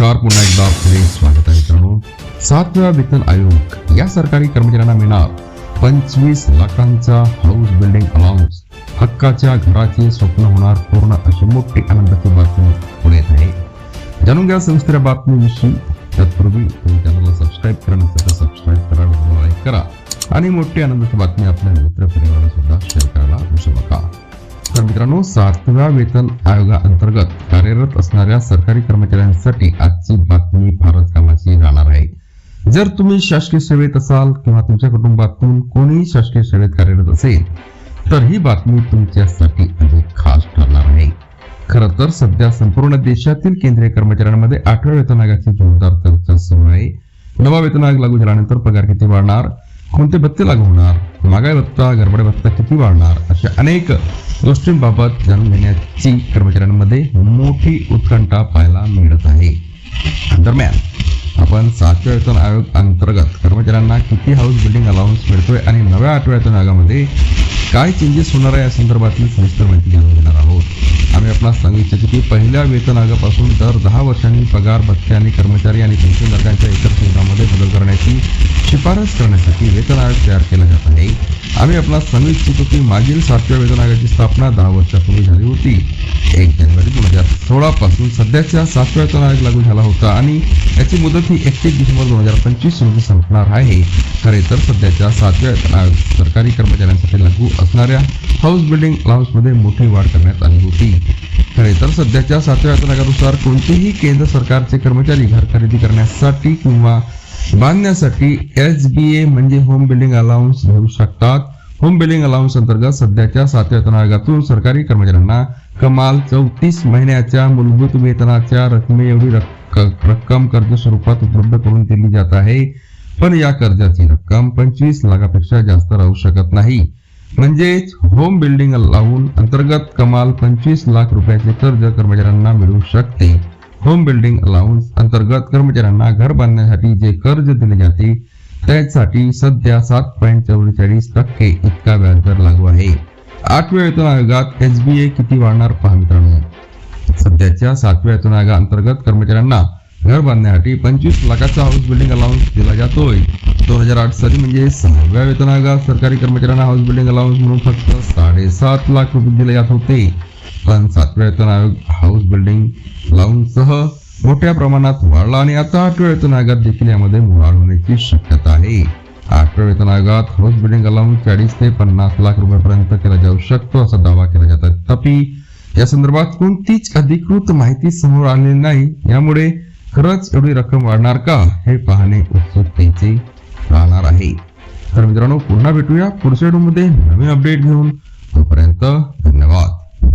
नमस्कार पुन्हा एकदा आपले स्वागत आहे मित्रांनो. सातव्या वेतन आयोग या सरकारी कर्मचाऱ्यांना मिळणार पंचवीस लाखांचा हाऊस बिल्डिंग अलाउन्स हक्काच्या घराचे स्वप्न होणार पूर्ण अशी मोठी आनंदाची बातमी पुढे येत आहे. जाणून घ्या संस्थेच्या बातमीविषयी. तत्पूर्वी तुम्ही चॅनलला सबस्क्राईब करा नसेल तर सबस्क्राईब करा व्हिडिओला लाईक करा. आणि मोठी आनंदाची बातमी आपल्या मित्र परिवाराला मित्रांनो सातव्या वेतन आयोगाअंतर्गत कार्यरत असणाऱ्या सरकारी कर्मचाऱ्यांसाठी आजची बातमी फारच कामाची राहणार आहे. जर तुम्ही शासकीय सेवेत असाल किंवा तुमच्या कुटुंबातून कोणीही शासकीय सेवेत कार्यरत असेल तर ही बातमी तुमच्यासाठी अधिक खास ठरणार आहे. खरं तर सध्या संपूर्ण देशातील केंद्रीय कर्मचाऱ्यांमध्ये आठव्या वेतन आयोगाची जोरदार चर्चा सुरू आहे. नवा वेतन आयोग लागू झाल्यानंतर पगार किती वाढणार? कोणते भत्ते लागू होणार? महागाई भत्ता गरबडे भत्ता किती वाढणार? अशा अनेक गोष्टींबाबत जाणून घेण्याची कर्मचाऱ्यांमध्ये मोठी उत्कंठा पाहायला मिळत आहे. दरम्यान आपण सातव्या वेतन आयोग अंतर्गत कर्मचाऱ्यांना किती हाऊस बिल्डिंग अलाउन्स मिळतोय आणि नव्या आठव्या वेतन आयोगामध्ये काय चेंजेस होणार आहे या संदर्भातली सविस्तर माहिती जाणून घेणार आहोत. आम्ही आपणास सांगू इच्छितो की पहिल्या वेतन आयोगापासून दर दहा वर्षांनी पगार भत्ते आणि कर्मचारी आणि पेन्शनधारकांच्या इतर सुविधांमध्ये बदल करण्याची शिफारस करण्यासाठी वेतन आयोग तयार केला जात आहे. आम्ही आपला समित इच्छितो की मागील सातव्या वेतन आयोगाची स्थापना दहा वर्षापूर्वी झाली होती. एक जानेवारी दोन हजार सोळा पासून सध्याच्या सातव्या वेतन आयोग लागू झाला होता आणि याची मुदत ही एकतीस डिसेंबर दोन हजार पंचवीस रोजी संपणार आहे. खरे तर सध्याच्या सातव्या वेतन आयोग सरकारी कर्मचाऱ्यांसाठी लागू असणाऱ्या हाऊस बिल्डिंग अलाउन्समध्ये मोठी वाढ करण्यात आली होती. खरे तर सध्याच्या सातव्या वेतन आयोगानुसार कोणतेही केंद्र सरकारचे कर्मचारी घर खरेदी करण्यासाठी किंवा बांधण्यासाठी एस बी ए म्हणजे होम बिल्डिंग अलाउन्स घेऊ शकतात. होम बिल्डिंग अलाउन्स अंतर्गत सध्याच्या सातव्या वेतन आयोगातून सरकारी कर्मचाऱ्यांना कमाल चौतीस महिन्याच्या मूलभूत वेतनाच्या रकमे एवढी रक्क- रक्कम कर्ज स्वरूपात उपलब्ध करून दिली जात आहे. पण या कर्जाची रक्कम पंचवीस लाखापेक्षा जास्त राहू शकत नाही. म्हणजेच होम बिल्डिंग लावून अंतर्गत कमाल पंचवीस लाख रुपयाचे कर्ज कर्मचाऱ्यांना मिळू शकते. होम बिल्डिंग अलाउन्स अंतर्गत कर्मचाऱ्यांना घर बांधण्यासाठी जे कर्ज दिले जाते त्यासाठी सध्या सात पॉईंट चौवेचाळीस टक्के इतका व्याजदर लागू आहे. आठव्या वेतन आयोगात एस बी ए किती वाढणार पहा मित्रांनो. सध्याच्या सातव्या वेतन आयोगाअंतर्गत कर्मचाऱ्यांना घर बांधण्यासाठी पंचवीस लाखाचा हाऊस बिल्डिंग अलाउन्स दिला जातोय. दोन हजार आठ साली म्हणजे सहाव्या वेतन आयोगात सरकारी कर्मचाऱ्यांना हाऊस बिल्डिंग अलाउन्स म्हणून फक्त साडेसात लाख रुपये दिले जात होते. पण सातव्या वेतन आयोग हाऊस बिल्डिंग अलाउन्ससह मोठ्या प्रमाणात वाढला आणि आता आठव्या वेतन आयोगात देखील यामध्ये वाढ होण्याची शक्यता आहे. आठव्या वेतन आयोगात हाऊस बिल्डिंग लावून चाळीस ते पन्नास लाख रुपयापर्यंत केला जाऊ शकतो असा दावा केला जात आहे. तथापि या संदर्भात कोणतीच अधिकृत माहिती समोर आलेली नाही. यामुळे खरंच एवढी रक्कम वाढणार का हे पाहणे उत्सुकतेचे राहणार आहे. तर मित्रांनो पुन्हा भेटूया पुढच्या व्हिडिओमध्ये. नवीन अपडेट घेऊन. तोपर्यंत धन्यवाद.